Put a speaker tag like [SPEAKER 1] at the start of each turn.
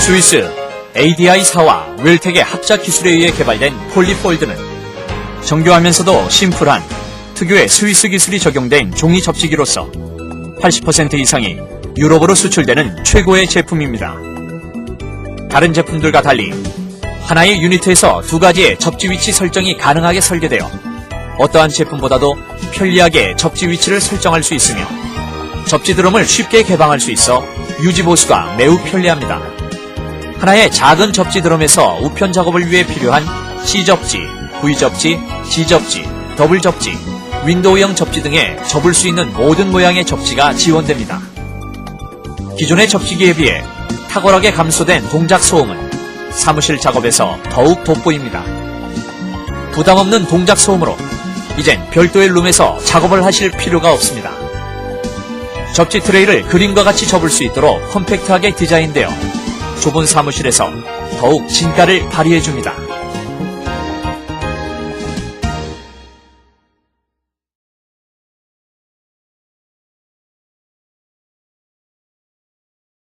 [SPEAKER 1] 스위스 ADI 사와 웰텍의 합작 기술에 의해 개발된 폴리폴드는 정교하면서도 심플한 특유의 스위스 기술이 적용된 종이 접시기로서 80% 이상이 유럽으로 수출되는 최고의 제품입니다. 다른 제품들과 달리 하나의 유니트에서 두 가지의 접지 위치 설정이 가능하게 설계되어 어떠한 제품보다도 편리하게 접지 위치를 설정할 수 있으며 접지 드럼을 쉽게 개방할 수 있어 유지 보수가 매우 편리합니다. 하나의 작은 접지 드럼에서 우편 작업을 위해 필요한 C접지, V접지, G접지, 더블 접지, 윈도우형 접지 등에 접을 수 있는 모든 모양의 접지가 지원됩니다. 기존의 접시기에 비해 탁월하게 감소된 동작 소음은 사무실 작업에서 더욱 돋보입니다. 부담 없는 동작 소음으로 이젠 별도의 룸에서 작업을 하실 필요가 없습니다. 접지 트레이를 그림과 같이 접을 수 있도록 컴팩트하게 디자인되어 좁은 사무실에서 더욱 진가를 발휘해 줍니다.